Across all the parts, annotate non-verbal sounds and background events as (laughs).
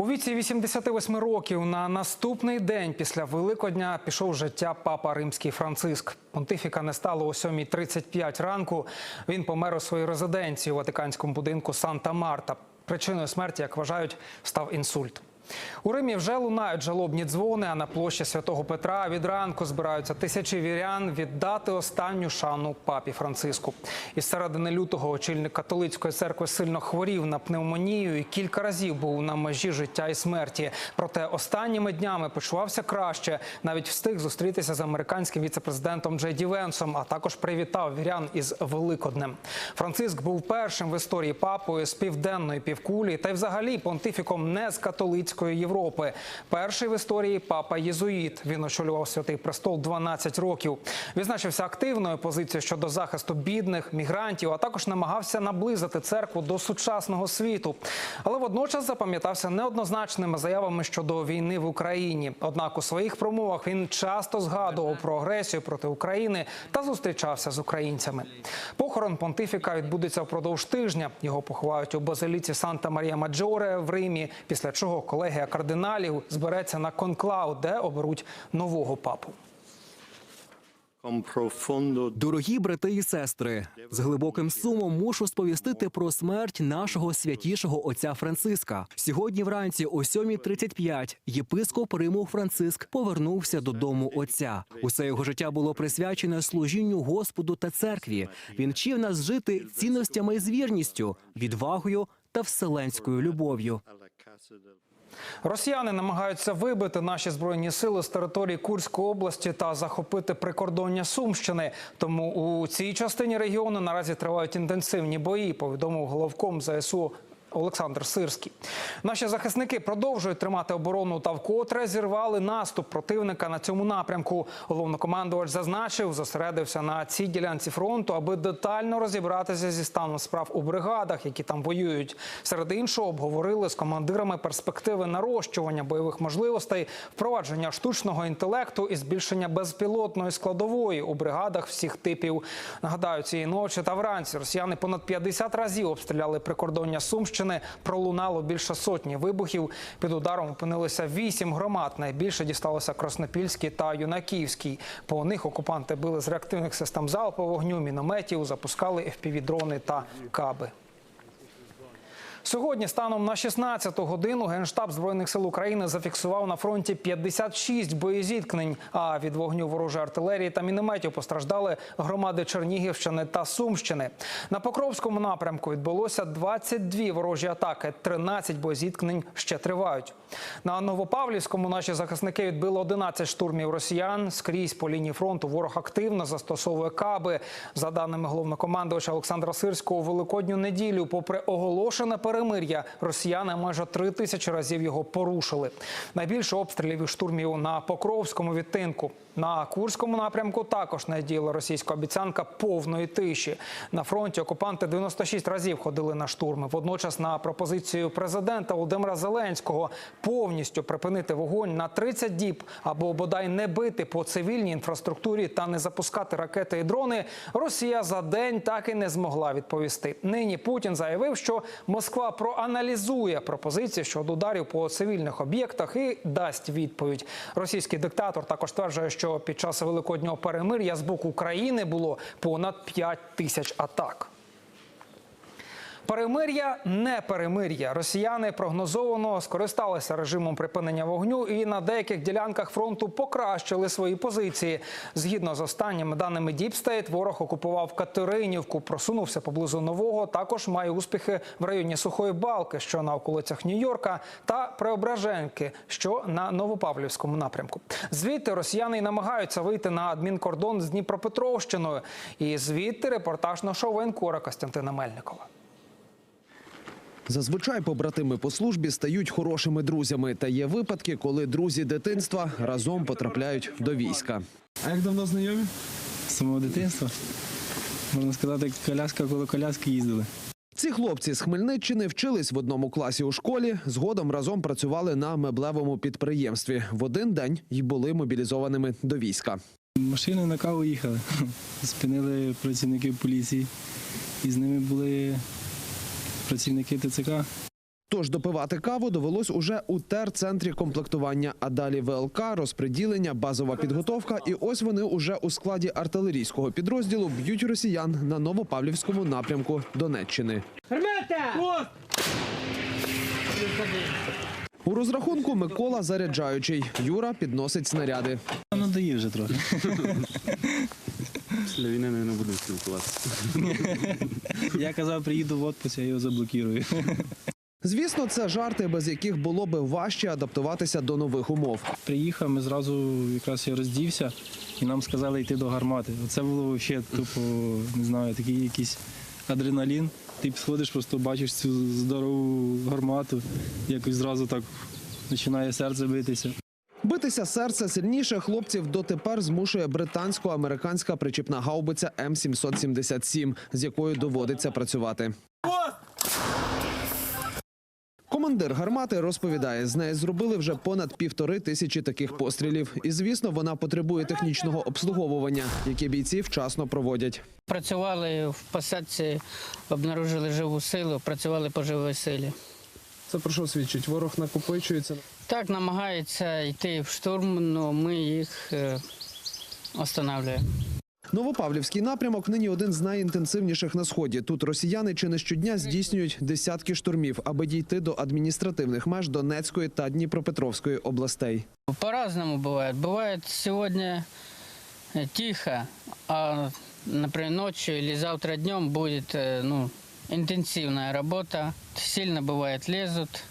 У віці 88 років на наступний день після Великодня пішов життя папа римський Франциск. Понтифіка не стало о 7.35 ранку. Він помер у своїй резиденції у Ватиканському будинку Санта-Марта. Причиною смерті, як вважають, став інсульт. У Римі вже лунають жалобні дзвони, а на площі святого Петра від ранку збираються тисячі вірян віддати останню шану папі Франциску. Із середини лютого очільник католицької церкви сильно хворів на пневмонію і кілька разів був на межі життя і смерті. Проте останніми днями почувався краще. Навіть встиг зустрітися з американським віцепрезидентом Джей Ді Венсом, а також привітав вірян із Великоднем. Франциск був першим в історії папою з південної півкулі та й взагалі понтифіком не з католицької Європи. Перший в історії папа єзуїт. Він очолював святий престол 12 років. Відзначився активною позицією щодо захисту бідних, мігрантів, а також намагався наблизити церкву до сучасного світу. Але водночас запам'ятався неоднозначними заявами щодо війни в Україні. Однак у своїх промовах він часто згадував про агресію проти України та зустрічався з українцями. Похорон понтифіка відбудеться впродовж тижня. Його поховають у базиліці Санта Марія Маджоре в Римі. Після чого колегія кардиналів збереться на конклав, де оберуть нового папу. Дорогі брати і сестри, з глибоким сумом мушу сповістити про смерть нашого святішого отця Франциска. Сьогодні вранці о 7.35 єпископ Риму Франциск повернувся додому отця. Усе його життя було присвячене служінню Господу та церкві. Він вчив нас жити цінностями і з вірністю, відвагою та вселенською любов'ю. Росіяни намагаються вибити наші збройні сили з території Курської області та захопити прикордоння Сумщини. Тому у цій частині регіону наразі тривають інтенсивні бої. Повідомив головком ЗСУ. Олександр Сирський. Наші захисники продовжують тримати оборону та вкотре зірвали наступ противника на цьому напрямку. Головнокомандувач зазначив, зосередився на цій ділянці фронту, аби детально розібратися зі станом справ у бригадах, які там воюють. Серед іншого обговорили з командирами перспективи нарощування бойових можливостей, впровадження штучного інтелекту і збільшення безпілотної складової у бригадах всіх типів. Нагадаю, цієї ночі та вранці росіяни понад 50 разів обстріляли прикордоння Сумщини. Пролунало більше сотні вибухів. Під ударом опинилися вісім громад. Найбільше дісталося Краснопільській та Юнаківській. По них окупанти били з реактивних систем залпового вогню, мінометів, запускали FPV-дрони та каби. Сьогодні, станом на 16 годину, Генштаб Збройних сил України зафіксував на фронті 56 боєзіткнень. А від вогню ворожої артилерії та мінометів постраждали громади Чернігівщини та Сумщини. На Покровському напрямку відбулося 22 ворожі атаки. 13 боєзіткнень ще тривають. На Новопавлівському наші захисники відбили 11 штурмів росіян. Скрізь по лінії фронту ворог активно застосовує каби. За даними головнокомандувача Олександра Сирського, у великодню неділю, попри оголошене перемир'я, росіяни майже три тисячі разів його порушили. Найбільше обстрілів і штурмів на Покровському відтинку. На Курському напрямку також не діяла російська обіцянка повної тиші. На фронті окупанти 96 разів ходили на штурми. Водночас на пропозицію президента Володимира Зеленського повністю припинити вогонь на 30 діб або бодай не бити по цивільній інфраструктурі та не запускати ракети і дрони. Росія за день так і не змогла відповісти. Нині Путін заявив, що Москва проаналізує пропозиції щодо ударів по цивільних об'єктах і дасть відповідь. Російський диктатор також стверджує, що під час великоднього перемир'я з боку України було понад 5 тисяч атак. Перемир'я не перемир'я. Росіяни прогнозовано скористалися режимом припинення вогню і на деяких ділянках фронту покращили свої позиції. Згідно з останніми даними Діпстейт, ворог окупував Катеринівку, просунувся поблизу нового. Також має успіхи в районі Сухої Балки, що на околицях Нью-Йорка, та Преображенки, що на Новопавлівському напрямку. Звідти росіяни й намагаються вийти на адмінкордон з Дніпропетровщиною. І звідти репортаж нашого воєнкора Костянтина Мельникова. Зазвичай побратими по службі стають хорошими друзями. Та є випадки, коли друзі дитинства разом потрапляють до війська. А як давно знайомі? З самого дитинства. Можна сказати, коляска коло коляски їздили. Ці хлопці з Хмельниччини вчились в одному класі у школі. Згодом разом працювали на меблевому підприємстві. В один день й були мобілізованими до війська. Машини на каву їхали. (laughs) Спинили працівники поліції. І з ними були працівники ТЦК. Тож допивати каву довелось уже у терцентрі комплектування, а далі ВЛК, розпреділення, базова підготовка. І ось вони уже у складі артилерійського підрозділу б'ють росіян на Новопавлівському напрямку Донеччини. У розрахунку Микола заряджаючий. Юра підносить снаряди. Надоїв вже трохи. Після війни не будемо спілкуватися. (laughs) Я казав, приїду в відпуск, я його заблокірую. Звісно, це жарти, без яких було би важче адаптуватися до нових умов. Приїхав, ми зразу якраз я роздівся, і нам сказали йти до гармати. Оце було взагалі тупо, не знаю, такий якийсь адреналін. Ти сходиш, просто бачиш цю здорову гармату, якось зразу так починає серце битися. Битися серце сильніше хлопців дотепер змушує британсько-американська причіпна гаубиця М777, з якою доводиться працювати. Командир гармати розповідає, з неї зробили вже понад півтори тисячі таких пострілів. І звісно, вона потребує технічного обслуговування, яке бійці вчасно проводять. Працювали в посадці, обнаружили живу силу, працювали по живій силі. Це про що свідчить? Ворог накопичується. Так, намагаються йти в штурм, але ми їх е, останавливаємо. Новопавлівський напрямок нині один з найінтенсивніших на сході. Тут росіяни чи не щодня здійснюють десятки штурмів, аби дійти до адміністративних меж Донецької та Дніпропетровської областей. По-разному бывает. Бывает сегодня э, тихо, а, например, ночью или завтра днем будет э, ну, интенсивная работа. Сильно бывает лезут,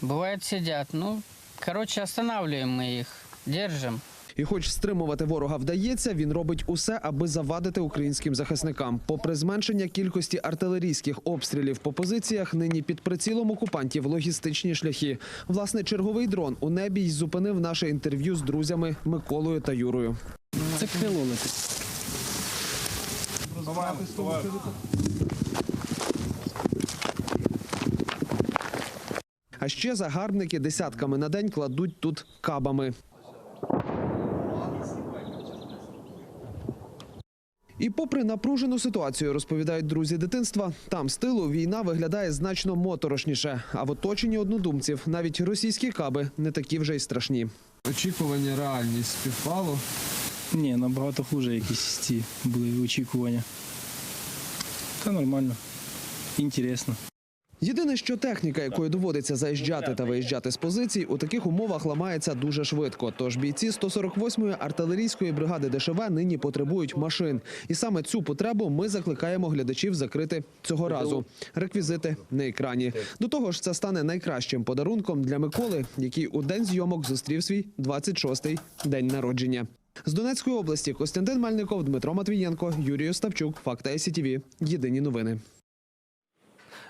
бывает сидят. Ну, короче, останавливаем мы их, держим. І, хоч стримувати ворога вдається, він робить усе, аби завадити українським захисникам. Попри зменшення кількості артилерійських обстрілів по позиціях, нині під прицілом окупантів логістичні шляхи. Власне, черговий дрон у небі й зупинив наше інтерв'ю з друзями Миколою та Юрою. Це крило летить. А ще загарбники десятками на день кладуть тут кабами. І попри напружену ситуацію, розповідають друзі дитинства, там з тилу війна виглядає значно моторошніше. А в оточенні однодумців навіть російські каби не такі вже й страшні. Очікування реальність співпало. Ні, набагато хуже якісь ці були очікування. Та нормально. Інтересно. Єдине, що техніка, якою доводиться заїжджати та виїжджати з позицій, у таких умовах ламається дуже швидко. Тож бійці 148-ї артилерійської бригади ДШВ нині потребують машин. І саме цю потребу ми закликаємо глядачів закрити цього разу. Реквізити на екрані. До того ж, це стане найкращим подарунком для Миколи, який у день зйомок зустрів свій 26-й день народження. З Донецької області Костянтин Мальников, Дмитро Матвієнко, Юрій Остапчук. Факти СІТВ. Єдині новини.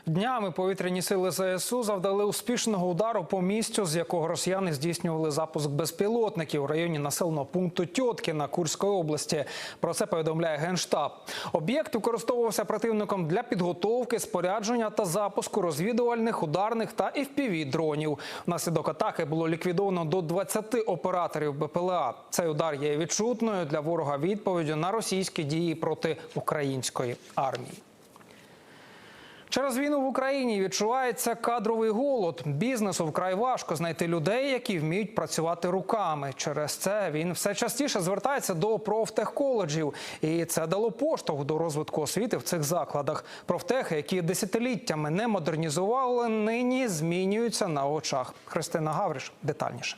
Днями повітряні сили ЗСУ завдали успішного удару по місцю, з якого росіяни здійснювали запуск безпілотників у районі населеного пункту Тьоткіна Курської області. Про це повідомляє генштаб. Об'єкт використовувався противником для підготовки, спорядження та запуску розвідувальних, ударних та fpv дронів. Внаслідок атаки було ліквідовано до 20 операторів БПЛА. Цей удар є відчутною для ворога відповіддю на російські дії проти української армії. Через війну в Україні відчувається кадровий голод. Бізнесу вкрай важко знайти людей, які вміють працювати руками. Через це він все частіше звертається до профтехколеджів. І це дало поштовх до розвитку освіти в цих закладах. Профтехи, які десятиліттями не модернізували, нині змінюються на очах. Христина Гавриш детальніше.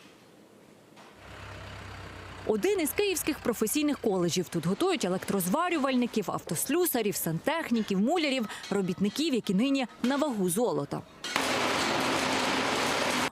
Один із київських професійних коледжів. Тут готують електрозварювальників, автослюсарів, сантехніків, мулярів, робітників, які нині на вагу золота.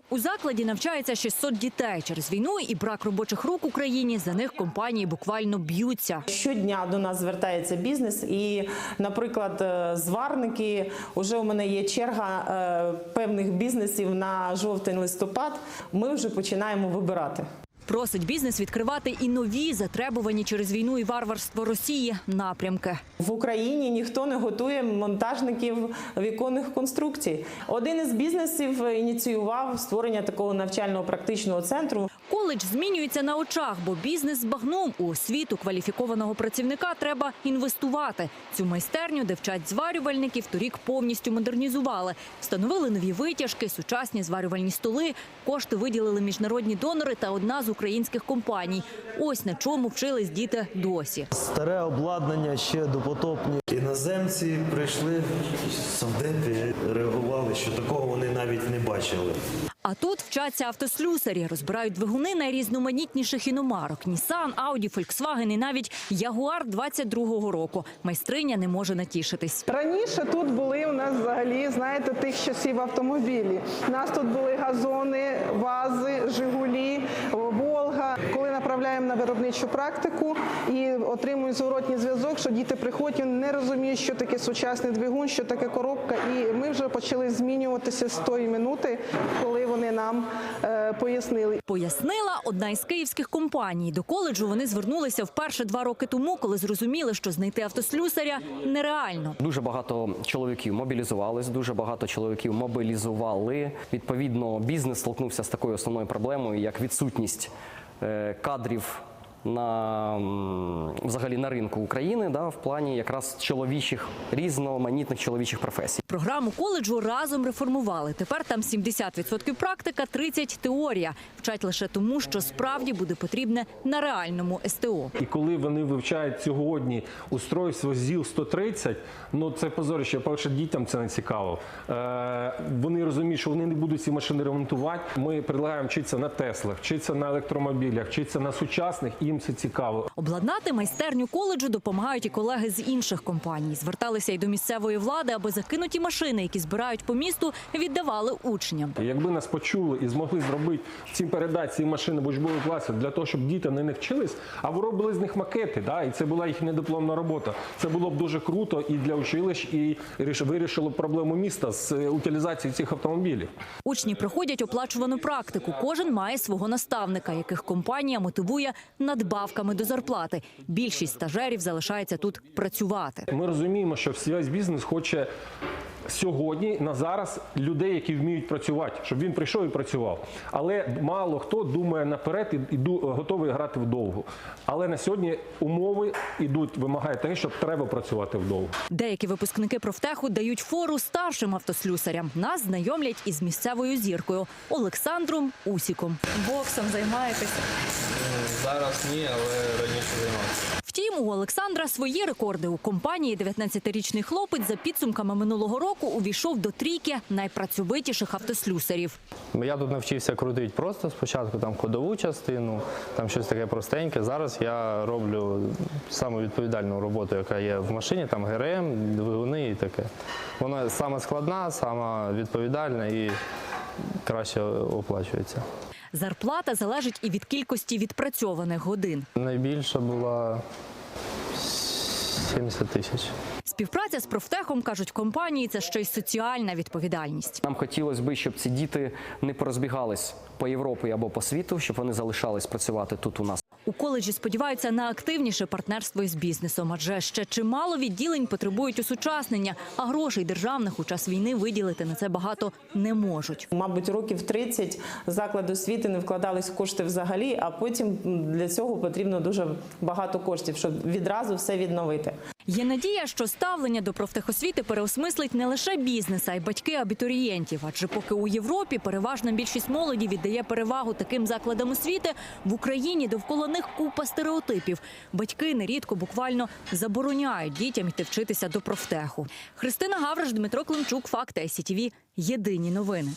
У закладі навчається 600 дітей. Через війну і брак робочих рук Україні за них компанії буквально б'ються. Щодня до нас звертається бізнес, і, наприклад, е, зварники. Уже у мене є черга е, певних бізнесів на жовтень-листопад. Ми вже починаємо вибирати. Просить бізнес відкривати і нові затребувані через війну і варварство Росії напрямки. В Україні ніхто не готує монтажників віконних конструкцій. Один із бізнесів ініціював створення такого навчально-практичного центру. Коледж змінюється на очах, бо бізнес збагнув у освіту кваліфікованого працівника треба інвестувати. Цю майстерню, де зварювальників, торік повністю модернізували. Встановили нові витяжки, сучасні зварювальні столи. Кошти виділили міжнародні донори та одна з українських компаній. Ось на чому вчились діти досі. Старе обладнання ще допотопні. Іноземці прийшли в реагували, що такого вони навіть не бачили. А тут вчаться автослюсарі, розбирають двигуни найрізноманітніших іномарок: Нісан, Ауді, Фольксваген і навіть Ягуар 22-го року. Майстриня не може натішитись. Раніше тут були у нас взагалі, знаєте, тих часів автомобілі. У нас тут були газони, вази, Жигулі, направляємо на виробничу практику і отримують зворотній зв'язок, що діти приходять, не розуміють, що таке сучасний двигун, що таке коробка. І ми вже почали змінюватися з тої минути, коли вони нам е, пояснили. Пояснила одна із київських компаній. До коледжу вони звернулися вперше два роки тому, коли зрозуміли, що знайти автослюсаря нереально. Дуже багато чоловіків мобілізувались, дуже багато чоловіків мобілізували. Відповідно, бізнес столкнувся з такою основною проблемою, як відсутність кадрів на взагалі на ринку України, да, в плані якраз чоловічих різноманітних чоловічих професій. Програму коледжу разом реформували. Тепер там 70% практика, 30% теорія. Вчать лише тому, що справді буде потрібне на реальному СТО. І коли вони вивчають сьогодні устройство ЗІЛ 130, ну це позорище. Перше дітям це не цікаво. Е, вони розуміють, що вони не будуть ці машини ремонтувати. Ми предлагаємо вчитися на Теслах, вчитися на електромобілях, вчитися на сучасних. і Їм це цікаво. Обладнати майстерню коледжу допомагають і колеги з інших компаній. Зверталися й до місцевої влади, аби закинуті машини, які збирають по місту, віддавали учням. Якби нас почули і змогли зробити ці передати ці машини в учбові класи для того, щоб діти на них вчились, а робили з них макети, да, і це була їхня дипломна робота. Це було б дуже круто і для училищ, і ріш- вирішило проблему міста з е, утилізацією цих автомобілів. Учні проходять оплачувану практику. Кожен має свого наставника, яких компанія мотивує надбавками до зарплати. Більшість стажерів залишається тут працювати. Ми розуміємо, що весь бізнес хоче сьогодні на зараз людей, які вміють працювати, щоб він прийшов і працював. Але мало хто думає наперед і, готовий грати вдовго. Але на сьогодні умови йдуть, вимагають того, що треба працювати вдовго. Деякі випускники профтеху дають фору старшим автослюсарям. Нас знайомлять із місцевою зіркою Олександром Усіком. Боксом займаєтеся. Зараз ні, але раніше займався. Втім, у Олександра свої рекорди у компанії. 19-річний хлопець за підсумками минулого року увійшов до трійки найпрацьовитіших автослюсарів. Я тут навчився крутити просто спочатку там ходову частину, там щось таке простеньке. Зараз я роблю саму відповідальну роботу, яка є в машині, там ГРМ, двигуни і таке. Вона саме складна, саме відповідальна і краще оплачується. Зарплата залежить і від кількості відпрацьованих годин. Найбільша була 70 тисяч. Співпраця з профтехом кажуть компанії. Це ще й соціальна відповідальність. Нам хотілося б, щоб ці діти не порозбігались по Європі або по світу, щоб вони залишались працювати тут у нас. У коледжі сподіваються на активніше партнерство із бізнесом, адже ще чимало відділень потребують осучаснення, а грошей державних у час війни виділити на це багато не можуть. Мабуть, років 30 заклад освіти не вкладались кошти взагалі, а потім для цього потрібно дуже багато коштів, щоб відразу все відновити. Є надія, що ставлення до профтехосвіти переосмислить не лише бізнес, а й батьки абітурієнтів. Адже поки у Європі переважна більшість молоді віддає перевагу таким закладам освіти, в Україні довкола них купа стереотипів. Батьки нерідко буквально забороняють дітям йти вчитися до профтеху. Христина Гавриш, Дмитро Климчук, Факти ICTV. Єдині новини.